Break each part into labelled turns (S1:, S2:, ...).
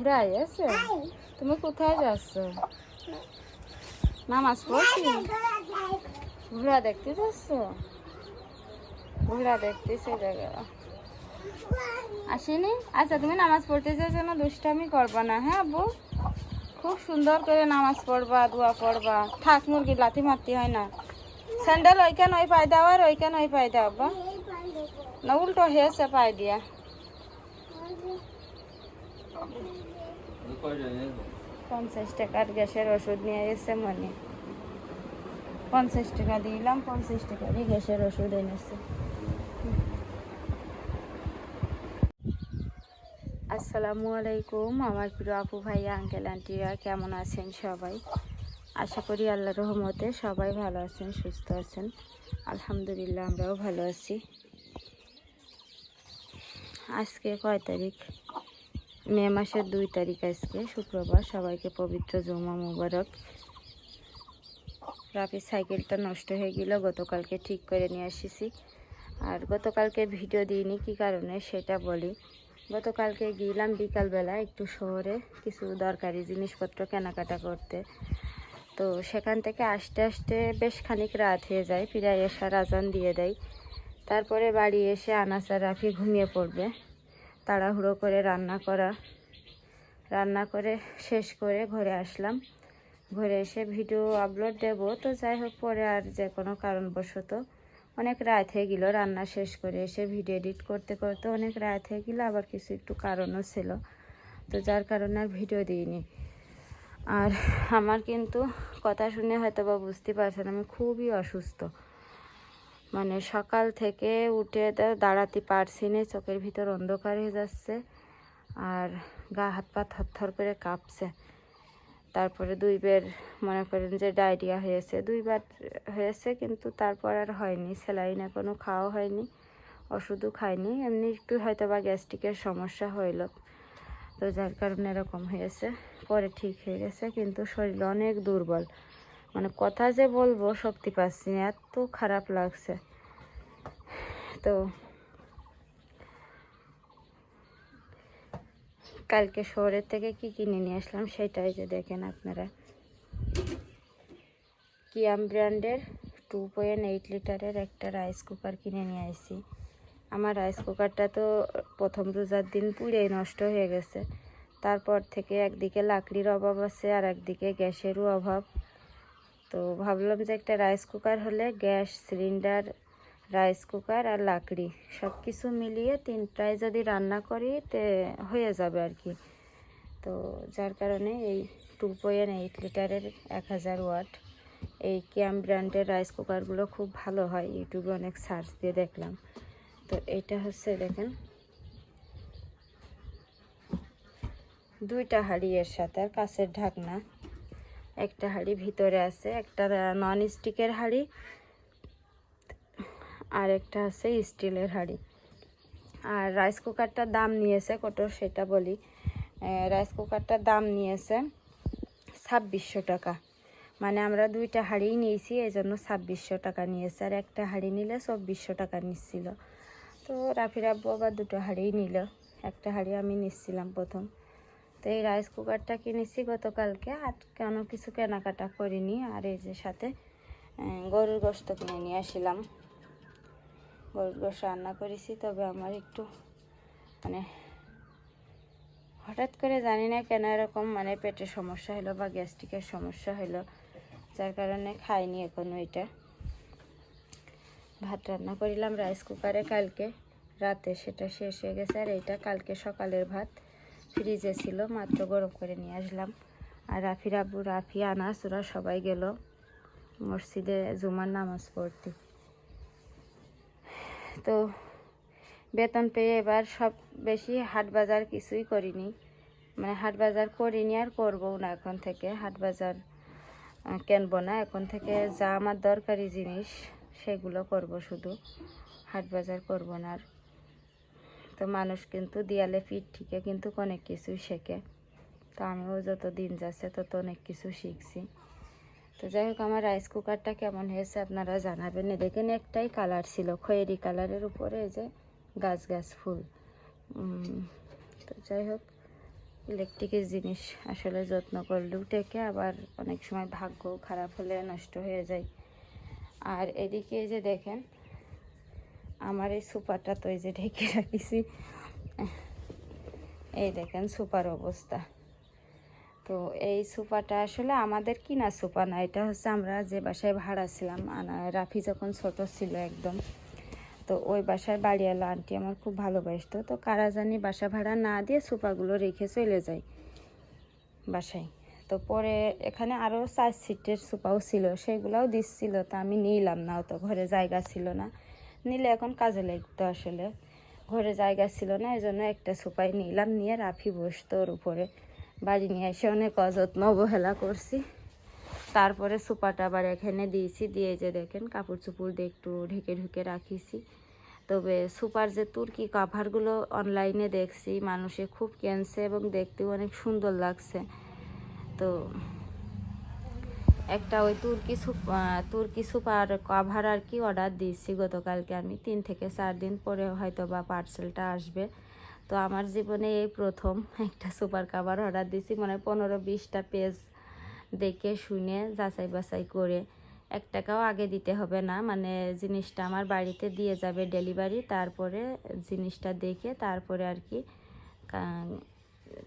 S1: ঘুরাই আছে তুমি কোথায় যাচ্ছ? নামাজ পড়ছি ঘোড়া দেখতে যাচ্ছ? ঘোড়া দেখতে চলে গেল আসেনি? আচ্ছা তুমি নামাজ পড়তে যাওয়ার জন্য দুষ্টামি করবা না হ্যাঁ আব্বু? খুব সুন্দর করে নামাজ পড়বা দোয়া পড়বা। থাক মুরগি লাথি মারতে হয় না। স্যান্ডেল ওইখান ওই পাই দাও আর ওইখান ওই পাই দাও আব্বা। না উল্টো হয়েছে পাই দিয়া। পঞ্চাশ টাকার গ্যাসের ওষুধ নিয়ে এসে মনে। পঞ্চাশ টাকা দিলাম, পঞ্চাশ টাকারই গ্যাসের ওষুধ এনেছে। আসসালামু আলাইকুম, আমার প্রিয় আপু ভাই আঙ্কেল আন্টিরা কেমন আছেন সবাই? আশা করি আল্লাহ রহমতে সবাই ভালো আছেন, সুস্থ আছেন। আলহামদুলিল্লাহ, আমরাও ভালো আছি। আজকে কয় তারিখ? মে মাসের দুই তারিখ আজকে, শুক্রবার। সবাইকে পবিত্র জুমা মুবারক। রাফির সাইকেলটা নষ্ট হয়ে গেল, গতকালকে ঠিক করে নিয়ে এসেছি আর গতকালকে ভিডিও দিইনি, কি কারণে সেটা বলি। গতকালকে গেলাম বিকালবেলা একটু শহরে, কিছু দরকারি জিনিসপত্র কেনাকাটা করতে। তো সেখান থেকে আসতে আসতে বেশ খানিক রাত হয়ে যায় প্রায় এসার আজান দিয়ে দেয়। তারপরে বাড়ি এসে আনাসার রাফি ঘুমিয়ে পড়বে। তাড়াহুড়ো করে রান্না করা, রান্না করে শেষ করে ঘরে আসলাম। ঘরে এসে ভিডিও আপলোড দেবো, তো যাই হোক পরে আর যে কোনো কারণবশত। অনেক রাত হয়ে গেল, রান্না শেষ করে এসে ভিডিও এডিট করতে করতে অনেক রাত হয়ে গেল, আবার কিছু একটু কারণও ছিল, তো যার কারণে আর ভিডিও দিইনি। আর আমার কিন্তু কথা শুনে হয়তো বা বুঝতে পারছেন, আমি খুবই অসুস্থ। মানে সকাল থেকে উঠে দাঁড়াতে পারছি না, চোখের ভিতর অন্ধকার হয়ে যাচ্ছে আর গা হাত পা থরথর করে কাঁপছে। তারপরে দুই বের মনে করেন যে ডায়রিয়া হয়েছে দুইবার হয়েছে কিন্তু তারপর আর হয়নি স্যালাইন এখনও খাওয়া হয়নি, ওষুধও খাইনি, এমনি একটু হয়তো বা গ্যাস্ট্রিকের সমস্যা হইল। তো যার কারণে এরকম হয়েছে, পরে ঠিক হয়ে গেছে কিন্তু শরীর অনেক দুর্বল। মানে কথা যে বলব শক্তি পাচ্ছি না, এত খারাপ লাগছে। তো কালকে শহরের থেকে কি কিনে নিয়ে আসলাম সেটাই যে দেখেন আপনারা। কিয়াম ব্র্যান্ডের টু পয়েন্ট এইট লিটারের একটা রাইস কুকার কিনে নিয়ে আসি আমার রাইস কুকারটা তো প্রথম রোজার দিন পুড়েই নষ্ট হয়ে গেছে। তারপর থেকে একদিকে লাকড়ির অভাব আছে আর একদিকে গ্যাসেরও অভাব। তো ভাবলাম যে একটা রাইস কুকার হলে গ্যাস, সিলিন্ডার রাইস কুকার আর লাকড়ি সব কিছু মিলিয়ে তিনটায় যদি রান্না করি তে হয়ে যাবে আর কি। তো যার কারণে এই টু পয়েন্ট এইট লিটারের এক হাজার ওয়াট এই ক্যাম ব্র্যান্ডের রাইস কুকারগুলো খুব ভালো হয়। ইউটিউবে অনেক সার্চ দিয়ে দেখলাম। তো এটা হচ্ছে দেখেন দুইটা হাঁড়ি এর সাথে আর কাছের ঢাকনা। একটা হাঁড়ি ভিতরে আছে, একটা নন স্টিকের হাঁড়ি আর একটা আছে স্টিলের হাঁড়ি। আর রাইস কুকারটার দাম নিয়েছে কত সেটা বলি। রাইস কুকারটার দাম নিয়েছে ছাব্বিশশো টাকা। মানে আমরা দুইটা হাঁড়িই নিয়েছি এই জন্য ছাব্বিশশো টাকা নিয়েছে। আর একটা হাঁড়ি নিলে চব্বিশশো টাকা নিচ্ছিল। তো রাফির আব্বু আবার দুটো হাঁড়িই নিল। একটা হাঁড়ি আমি নিচ্ছিলাম প্রথম। তো এই রাইস কুকারটা কিনেছি গতকালকে আর কেন কিছু কেনাকাটা করিনি। আর এই যে সাথে গরুর গোস্ত কিনে নিয়ে আসলাম। গরুর গোস্ত রান্না করেছি, তবে আমার একটু মানে হঠাৎ করে জানি না কেন এরকম মানে পেটের সমস্যা হলো বা গ্যাস্ট্রিকের সমস্যা হলো যার কারণে খাইনি এখনও এটা। ভাত রান্না করিলাম রাইস কুকারে কালকে, রাতে সেটা শেষ হয়ে গেছে, আর এইটা কালকে সকালের ভাত। ফ্রিজে ছিল, মাত্র গরম করে নিয়ে আসলাম। আর রাফি রাবু রাফি, আনাস, ওরা সবাই গেল মসজিদে জুমার নামাজ পড়তে। তো বেতন পেয়ে এবার সব বেশি হাট বাজার কিছুই করিনি। মানে হাট বাজার করিনি আর করব না এখন থেকে। হাট বাজার কিনবো না। এখন থেকে যা আমার দরকারি জিনিস সেগুলো করব শুধু। হাট বাজার করব না আর তো মানুষ কিন্তু দেয়ালে পিঠ ঠিকে কিন্তু অনেক কিছুই শেখে। তো আমিও যত দিন যাচ্ছে তত অনেক কিছু শিখছি। তো যাই হোক, আমার রাইস কুকারটা কেমন হয়েছে আপনারা জানাবেন। দেখেন একটাই কালার ছিল, খয়েরি কালারের উপরে যে গাছ গাছ ফুল। তো যাই হোক ইলেকট্রিকের জিনিস আসলে যত্ন করলেও টেকে, আবার অনেক সময় ভাগ্য খারাপ হলে নষ্ট হয়ে যায়। আর এদিকে যে দেখেন আমার এই সুপারটা তো এই যে ঢেকে রাখিছি। এই দেখেন সুপার অবস্থা। তো এই সুপারটা আসলে আমাদের কিনা সুপার না, এটা হচ্ছে আমরা যে বাসায় ভাড়া ছিলাম রাফি যখন ছোট ছিল একদম, তো ওই বাসার বাড়িওয়ালা আন্টি আমার খুব ভালোবাসতো, তো কারা জানি বাসা ভাড়া না দিয়ে সোফাগুলো রেখে চলে যায় বাসায়। তো পরে এখানে আরও চার সিটের সোফাও ছিল, সেগুলোও দিচ্ছিল, তা আমি নিলাম না তো ঘরে জায়গা ছিল না। নিলে এখন কাজে লাগতো আসলে। ঘরে জায়গা ছিল না এই জন্য একটা সোফাই নিলাম, নিয়ে রাফি বসতো ওর উপরে। বাড়ি নিয়ে এসে অনেক অযত্ন অবহেলা করছি। তারপরে সুপাটা আবার এখানে দিয়েছি, দিয়ে যে দেখেন কাপড় চুপড় দিয়ে একটু ঢেকে ঢুকে রাখিছি। তবে সুপার যে তুর্কি কাভারগুলো অনলাইনে দেখছি, মানুষে খুব কেনছে এবং দেখতেও অনেক সুন্দর লাগছে। তো একটা ওই তুর্কি সুপ তুর্কি সুপার কভার আর কি অর্ডার দিয়েছি গতকালকে আমি। তিন থেকে চার দিন পরে হয়তো বা পার্সেলটা আসবে। তো আমার জীবনে এই প্রথম একটা সুপার কাভার অর্ডার দিয়েছি। মানে পনেরো বিশটা পেজ দেখে শুনে, যাচাই বাছাই করে। এক টাকাও আগে দিতে হবে না। মানে জিনিসটা আমার বাড়িতে দিয়ে যাবে ডেলিভারি তারপরে জিনিসটা দেখে তারপরে আর কি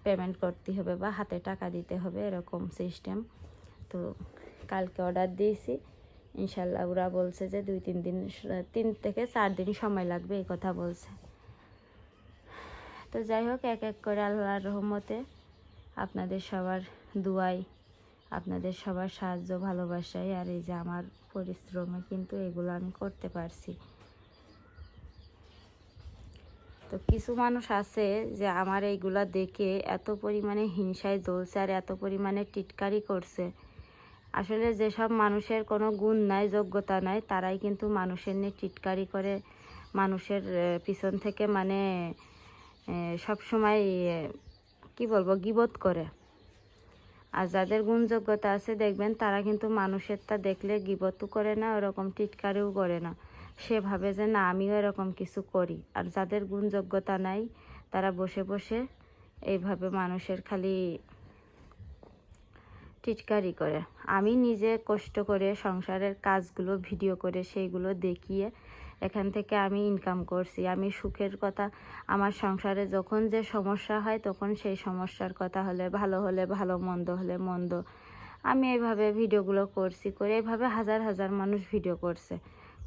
S1: পেমেন্ট করতে হবে বা হাতে টাকা দিতে হবে, এরকম সিস্টেম তো কালকে অর্ডার দিয়েছি। ইনশাল্লাহ ওরা বলছে যে দুই, তিন দিন, তিন থেকে চার দিন সময় লাগবে, এই কথা বলছে। তো যাই হোক, এক এক করে আল্লাহর রহমতে আপনাদের সবার দুয়াই, আপনাদের সবার সাহায্য ভালোবাসায় আর এই যে আমার পরিশ্রমে কিন্তু এগুলো আমি করতে পারছি। তো কিছু মানুষ আছে যে আমার এইগুলা দেখে এত পরিমাণে হিংসায় জ্বলছে আর এত পরিমাণে টিটকারি করছে। আসলে যেসব মানুষের কোনো গুণ নাই, যোগ্যতা নাই, তারাই কিন্তু মানুষের নিয়ে টিটকারি করে, মানুষের পিছন থেকে মানে সব সময় কি বলব, গিবত করে। আর যাদের গুণযোগ্যতা আছে দেখবেন, তারা কিন্তু মানুষেরটা দেখলে গিবতও করে না, ওরকম টিটকারিও করে না। সে ভাবে যে, না, আমিও এরকম কিছু করি। আর যাদের গুণযোগ্যতা নাই, তারা বসে বসে এইভাবে মানুষের খালি টিটকারি করে। আমি নিজে কষ্ট করে সংসারের কাজগুলো ভিডিও করে সেইগুলো দেখিয়ে এখান থেকে আমি ইনকাম করছি। আমি সুখের কথা, আমার সংসারে যখন যে সমস্যা হয় তখন সেই সমস্যার কথা হলে, ভালো হলে, ভালো মন্দ হলে মন্দ। আমি এইভাবে ভিডিওগুলো করছি, করে এইভাবে হাজার হাজার মানুষ ভিডিও করছে,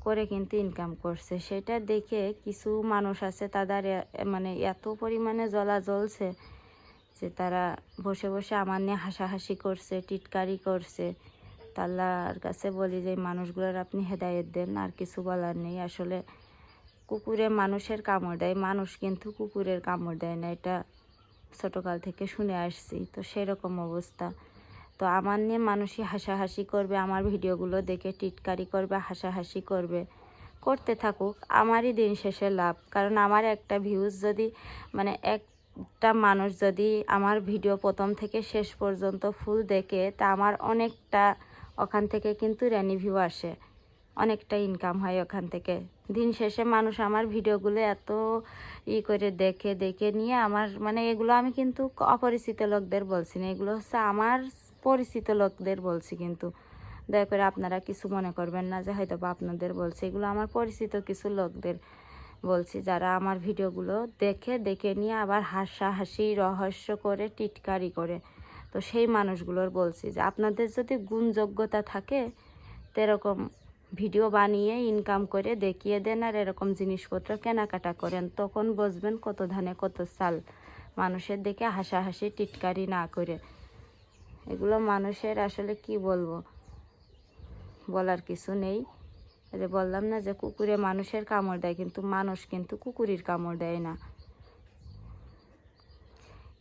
S1: করে কিন্তু ইনকাম করছে। সেটা দেখে কিছু মানুষ আছে, তাদের মানে এত পরিমাণে জ্বলা জ্বলছে যে তারা বসে বসে আমার নিয়ে হাসাহাসি করছে, টিটকারি করছে। তাল্লার কাছে বলি যে মানুষগুলোর আপনি হেদায়েত দেন, আর কিছু বলার নেই। আসলে কুকুরে মানুষের কামড় দেয়, মানুষ কিন্তু কুকুরের কামড় দেয় না। এটা ছোটোকাল থেকে শুনে আসছি। তো সেরকম অবস্থা। তো আমার নিয়ে মানুষই হাসাহাসি করবে, আমার ভিডিওগুলো দেখে টিটকারি করবে, হাসাহাসি করবে। করতে থাকুক, আমারই দিন শেষে লাভ। কারণ আমার একটা ভিউজ যদি মানে একটা মানুষ যদি আমার ভিডিও প্রথম থেকে শেষ পর্যন্ত ফুল দেখে, তা আমার অনেকটা ওখান থেকে কিন্তু রেনিভিউ আসে। অনেকটা ইনকাম হয় ওখান থেকে। দিন শেষে মানুষ আমার ভিডিওগুলো এত ই করে দেখে দেখে নিয়ে আমার মানে এগুলো আমি কিন্তু অপরিচিত লোকদের বলছি না, এগুলো হচ্ছে আমার পরিচিত লোকদের বলছি কিন্তু। দয়া করে আপনারা কিছু মনে করবেন না যে হয়তো বা আপনাদের বলছি, এগুলো আমার পরিচিত কিছু লোকদের। বলছি, যারা আমার ভিডিওগুলো দেখে দেখে নিয়ে আবার হাসাহাসি, রহস্য করে, টিটকারি করে। তো সেই মানুষগুলোর বলছি যে, আপনাদের যদি গুণযোগ্যতা থাকে তো এরকম ভিডিও বানিয়ে ইনকাম করে দেখিয়ে দেন আর এরকম জিনিসপত্র কেনাকাটা করেন, তখন বুঝবেন কত ধানে কত চাল মানুষের দেখে হাসাহাসি, টিটকারি না করে। এগুলো মানুষের আসলে কি বলব? বলার কিছু নেই। যে বললাম না যে কুকুরে মানুষের কামড় দেয়, কিন্তু মানুষ কিন্তু কুকুরের কামড় দেয় না।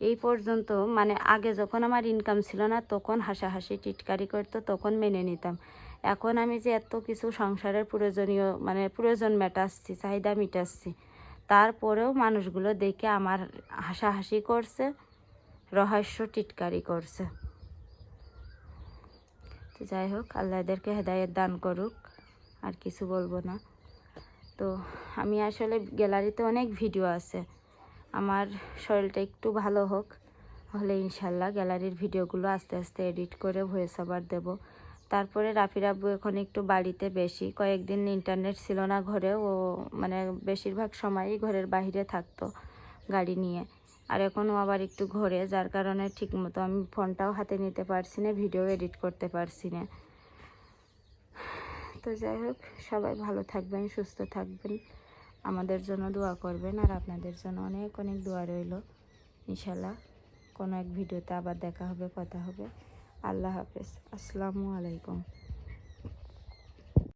S1: এই পর্যন্ত মানে আগে যখন আমার ইনকাম ছিল না, তখন হাসাহাসি, টিটকারি করতো, তখন মেনে নিতাম। এখন আমি যে এত কিছু সংসারের প্রয়োজনীয় মানে প্রয়োজন মেটাচ্ছি, চাহিদা মিটাচ্ছি, তারপরেও মানুষগুলো দেখে আমার হাসাহাসি করছে, রহস্য টিটকারি করছে। যাই হোক, আল্লাহ এদেরকে হেদায়েত দান করুক। আর কিছু বলব না। তো আমি আসলে গ্যালারিতে অনেক ভিডিও আছে। আমার শরীরটা একটু ভালো হোক হলে ইনশাল্লাহ গ্যালারির ভিডিওগুলো আস্তে আস্তে এডিট করে ভয়েস ওভার দেবো। তারপরে রাফির আব্বু এখন একটু বাড়িতে বেশি। কয়েকদিন ইন্টারনেট ছিল না ঘরে, ও মানে বেশিরভাগ সময়ই ঘরের বাইরে থাকতো গাড়ি নিয়ে। আর এখনও আবার একটু ঘরে, যার কারণে ঠিকমতো আমি ফোনটাও হাতে নিতে পারছি না ভিডিও এডিট করতে পারছি না। তো যাই হোক, সবাই ভালো থাকবেন, সুস্থ থাকবেন। আমাদের জন্য দোয়া করবেন আর আপনাদের জন্য অনেক অনেক দোয়া রইল। ইনশাল্লাহ কোনো এক ভিডিওতে আবার দেখা হবে, কথা হবে। আল্লাহ হাফেজ। আসসালামু আলাইকুম।